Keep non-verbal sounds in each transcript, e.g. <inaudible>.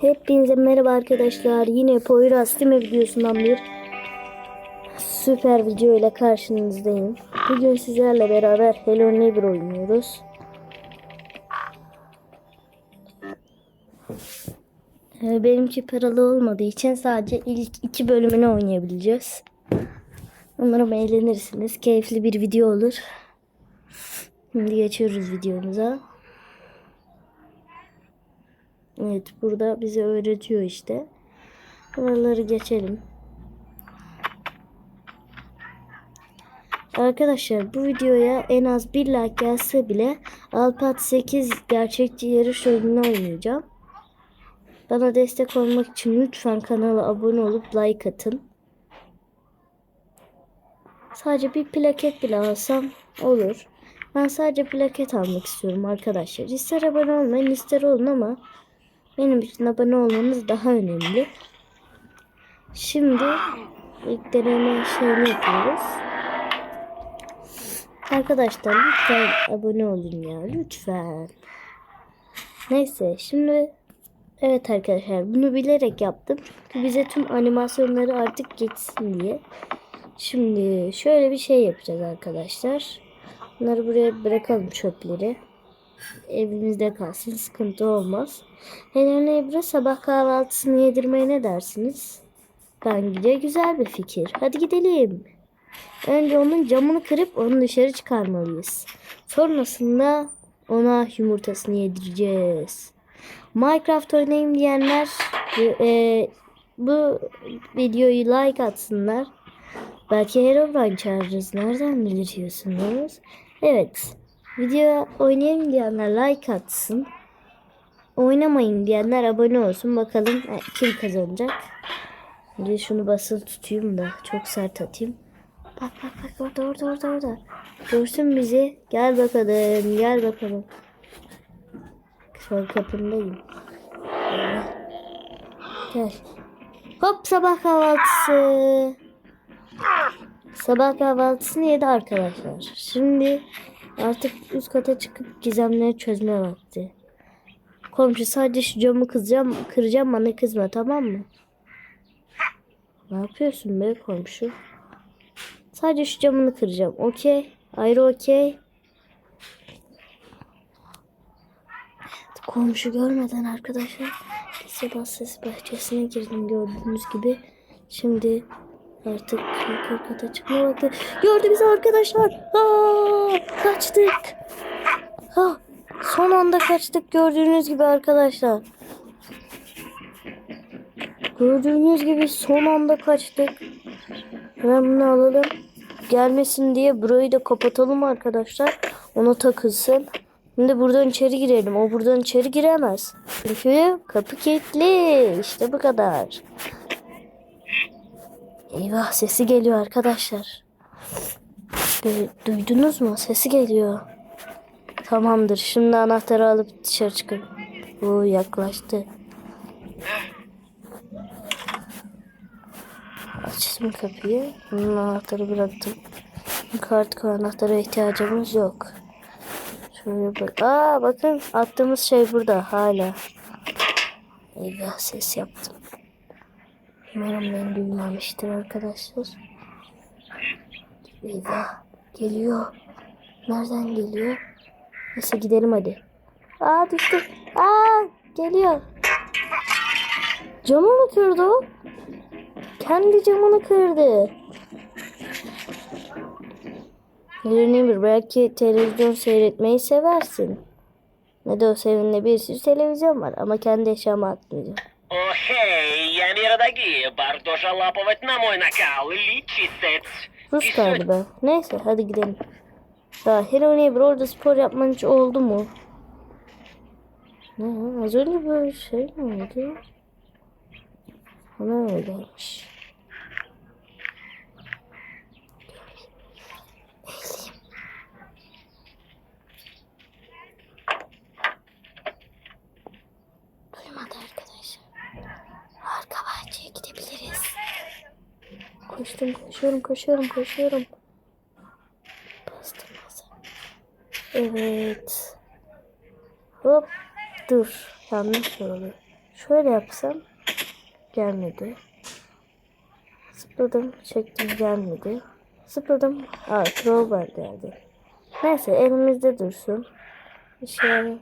Hepinize merhaba arkadaşlar. Yine Poyraz Steam videosundan bir süper video ile karşınızdayım. Bugün sizlerle beraber Hello Neighbor oynuyoruz. Ee, Benimki paralı olmadığı için sadece ilk iki bölümünü oynayabileceğiz. Umarım eğlenirsiniz. Keyifli bir video olur. Şimdi geçiyoruz videomuza. Evet burada bize öğretiyor işte. Buraları geçelim. Arkadaşlar bu videoya en az bir like gelse bile Alpat 8 gerçekçi yarış oyununu oynayacağım. Bana destek olmak için lütfen kanala abone olup like atın. Sadece bir plaket bile alsam olur. Ben sadece plaket almak istiyorum arkadaşlar. İster abone olmayın ister olun ama benim için abone olmanız daha önemli. Şimdi ilk deneme şeyini yapıyoruz. Arkadaşlar lütfen abone olun ya lütfen. Neyse şimdi evet arkadaşlar bunu bilerek yaptım. Çünkü bize tüm animasyonları artık geçsin diye. Şimdi şöyle bir şey yapacağız arkadaşlar. Bunları buraya bırakalım çöpleri. Evimizde kalsın sıkıntı olmaz. Helena Ebru sabah kahvaltısını yedirmeye ne dersiniz? Bence güzel bir fikir. Hadi gidelim. Önce onun camını kırıp onu dışarı çıkarmalıyız. Sonrasında ona yumurtasını yedireceğiz. Minecraft oynayayım diyenler e, bu videoyu like atsınlar. Belki Herobrine çağırırız. Nereden biliyorsunuz? Evet. Video oynayayım diyenler like atsın. Oynamayın diyenler abone olsun. Bakalım e, kim kazanacak. Bir şunu basılı tutayım da çok sert atayım. Bak bak bak orada orada orada orada. Görsün bizi. Gel bakalım gel bakalım. Şu an kapındayım. Gel. Hop sabah kahvaltısı. Sabah kahvaltısını yedi arkadaşlar. Şimdi artık üst kata çıkıp gizemleri çözme vakti. Komşu sadece şu camı kızacağım, kıracağım bana kızma tamam mı? Ne yapıyorsun be komşu? Sadece şu camını kıracağım. Okey. Ayrı okey. Komşu görmeden arkadaşlar ses bahçesine girdim gördüğünüz gibi. Şimdi artık yukarı kata. Gördü bizi arkadaşlar. Aa, kaçtık. Ha, son anda kaçtık gördüğünüz gibi arkadaşlar. Gördüğünüz gibi son anda kaçtık. Hemen bunu alalım. Gelmesin diye burayı da kapatalım arkadaşlar. Ona takılsın. Şimdi buradan içeri girelim. O buradan içeri giremez. Çünkü kapı kilitli. İşte bu kadar. Eyvah sesi geliyor arkadaşlar. Du- duydunuz mu? Sesi geliyor. Tamamdır. Şimdi anahtarı alıp dışarı çıkın. Bu yaklaştı. Açtım kapıyı. Bunun anahtarı bıraktım. Çünkü artık anahtara ihtiyacımız yok. Şöyle bak. Aa bakın attığımız şey burada hala. Eyvah ses yaptım. Umarım beni duymamıştır arkadaşlar. Eyvah geliyor. Nereden geliyor? Neyse gidelim hadi. Aa düştü. Aa geliyor. Camı mı kırdı o? Kendi camını kırdı. Neighbor belki televizyon seyretmeyi seversin. Ne de o sevinle bir sürü televizyon var ama kendi eşyama atmayacağım. О, хей, я мира дорогие, Бардожа лаповать на мой накал, личисец. Rus galiba. Neyse hadi gidelim. Daha Hello Neighbor orada spor yapman hiç oldu mu? Ne, az önce böyle şey mi oldu? Ona öyleymiş. Koştum, koşuyorum, koşuyorum, koşuyorum. Bastım. Evet. Hop. Dur. Yanlış oldu. Şöyle yapsam gelmedi. Zıpladım, çektim gelmedi. Zıpladım, aa crowbar geldi. Neyse elimizde dursun. İşe yarar.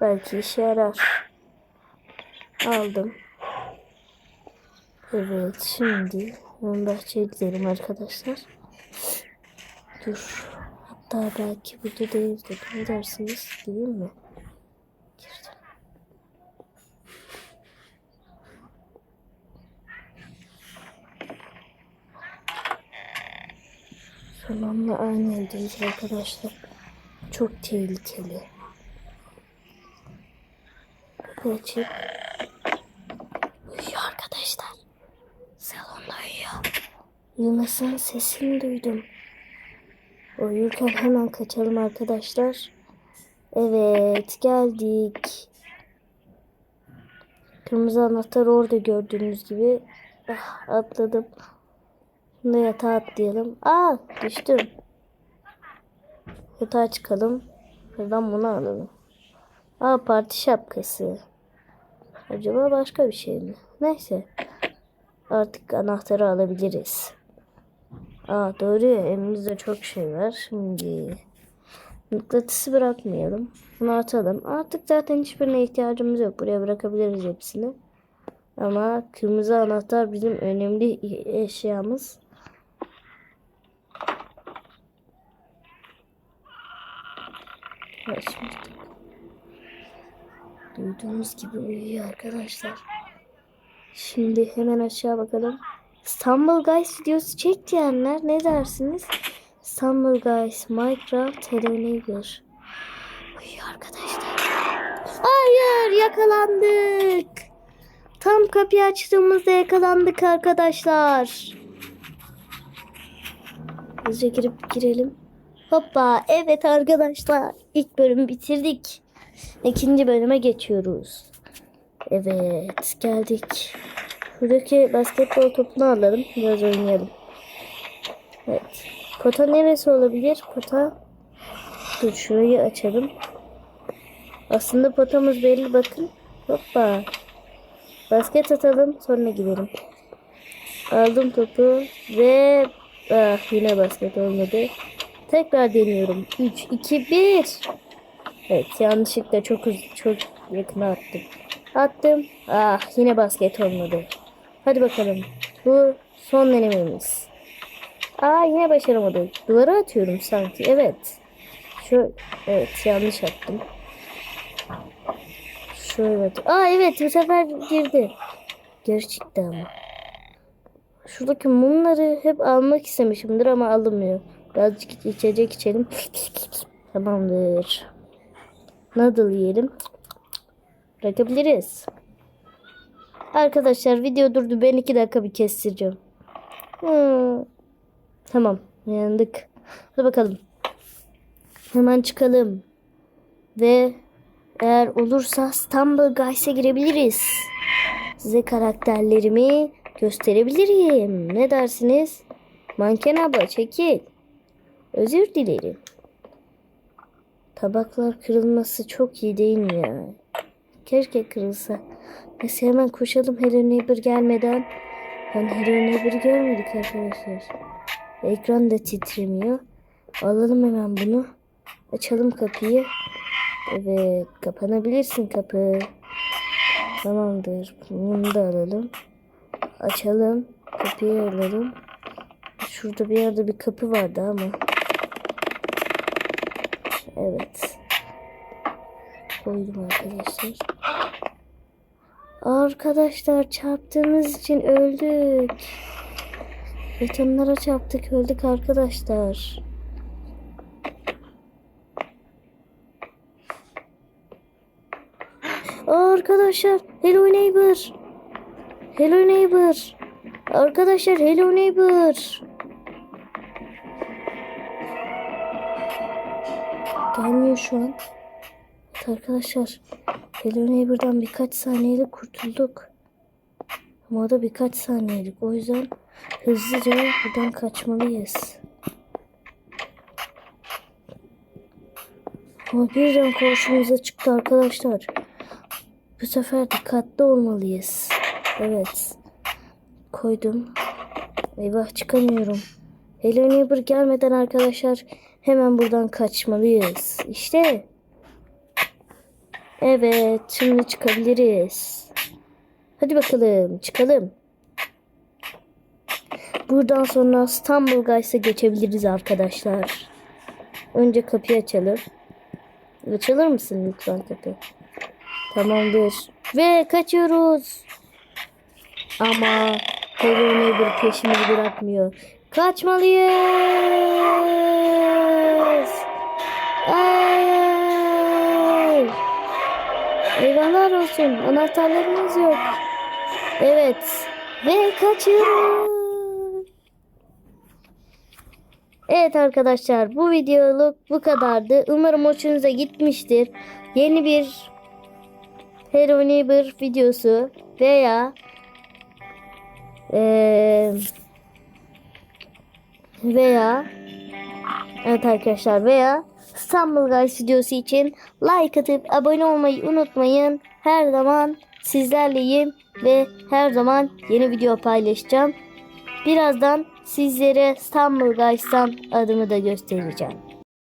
Belki işe yarar. Aldım. Evet şimdi ön bahçeye gidelim arkadaşlar. Dur. Hatta belki burada değildir. Ne dersiniz? Değil mi? Girdim. Anda aynı evdeyiz arkadaşlar. Çok tehlikeli. Açıp Uyuyor arkadaşlar. Salonda Uyumasının sesini duydum. Uyurken hemen kaçalım arkadaşlar. Evet geldik. Kırmızı anahtar orada gördüğünüz gibi. Ah, atladım. Şimdi yatağa atlayalım. Aa düştüm. Yatağa çıkalım. Buradan bunu alalım. Aa parti şapkası. Acaba başka bir şey mi? Neyse. Artık anahtarı alabiliriz. Aa doğru ya elimizde çok şey var. Şimdi mıknatısı bırakmayalım. Bunu atalım. Artık zaten hiçbirine ihtiyacımız yok. Buraya bırakabiliriz hepsini. Ama kırmızı anahtar bizim önemli eşyamız. Şimdi Duyduğunuz gibi uyuyor arkadaşlar. Şimdi hemen aşağı bakalım. İstanbul Guys videosu çek diyenler ne dersiniz? İstanbul Guys Minecraft Neighbor. Uyuyor arkadaşlar. Hayır yakalandık. Tam kapıyı açtığımızda yakalandık arkadaşlar. Hızlıca girip girelim. Hoppa evet arkadaşlar ilk bölümü bitirdik. İkinci bölüme geçiyoruz. Evet geldik. Buradaki basketbol topunu alalım. Biraz oynayalım. Evet. Pota neresi olabilir? Pota. Dur şurayı açalım. Aslında potamız belli bakın. Hoppa. Basket atalım sonra gidelim. Aldım topu ve ah, yine basket olmadı. Tekrar deniyorum. 3, 2, 1. Evet yanlışlıkla çok çok yakına attım. Attım. Ah yine basket olmadı. Hadi bakalım. Bu son denememiz. Aa yine başaramadım. Duvara atıyorum sanki. Evet. Şu evet yanlış attım. Şöyle at- Aa evet bu sefer girdi. Geri çıktı ama. Şuradaki mumları hep almak istemişimdir ama alınmıyor. Birazcık içecek içelim. <laughs> Tamamdır. Noodle yiyelim. Bırakabiliriz. Arkadaşlar video durdu. Ben iki dakika bir kestireceğim. Hmm. Tamam. Yandık. Hadi bakalım. Hemen çıkalım. Ve eğer olursa İstanbul Guys'e girebiliriz. Size karakterlerimi gösterebilirim. Ne dersiniz? Manken abla çekil. Özür dilerim. Tabaklar kırılması çok iyi değil mi ya? Keşke kırılsa. Neyse hemen koşalım Hello Neighbor gelmeden. Ben Hello Neighbor'ı görmedik arkadaşlar. Ekran da titremiyor. Alalım hemen bunu. Açalım kapıyı. Evet kapanabilirsin kapı. Tamamdır. Bunu da alalım. Açalım. Kapıyı alalım. Şurada bir yerde bir kapı vardı ama. Evet. Koydum arkadaşlar. Arkadaşlar çarptığımız için öldük. Betonlara çarptık öldük arkadaşlar. Arkadaşlar Hello Neighbor. Hello Neighbor. Arkadaşlar Hello Neighbor. Gelmiyor şu an. Arkadaşlar. Hello Neighbor'dan birkaç saniyelik kurtulduk. Ama o da birkaç saniyelik. O yüzden hızlıca buradan kaçmalıyız. Ama birden karşımıza çıktı arkadaşlar. Bu sefer dikkatli olmalıyız. Evet. Koydum. Eyvah çıkamıyorum. Hello Neighbor gelmeden arkadaşlar hemen buradan kaçmalıyız. İşte. Evet şimdi çıkabiliriz. Hadi bakalım çıkalım. Buradan sonra İstanbul Guys'a geçebiliriz arkadaşlar. Önce kapıyı açalım. Açılır mısın lütfen kapı? Tamamdır. Ve kaçıyoruz. Ama Hello Neighbor peşimizi bırakmıyor. Kaçmalıyız. Ay! Eyvahlar olsun. Anahtarlarımız yok. Evet. Ve kaçıyoruz. Evet arkadaşlar bu videoluk bu kadardı. Umarım hoşunuza gitmiştir. Yeni bir Hello Neighbor videosu veya eee, veya evet arkadaşlar veya İstanbul Guys videosu için like atıp abone olmayı unutmayın. Her zaman sizlerleyim ve her zaman yeni video paylaşacağım. Birazdan sizlere İstanbul Guys'tan adımı da göstereceğim.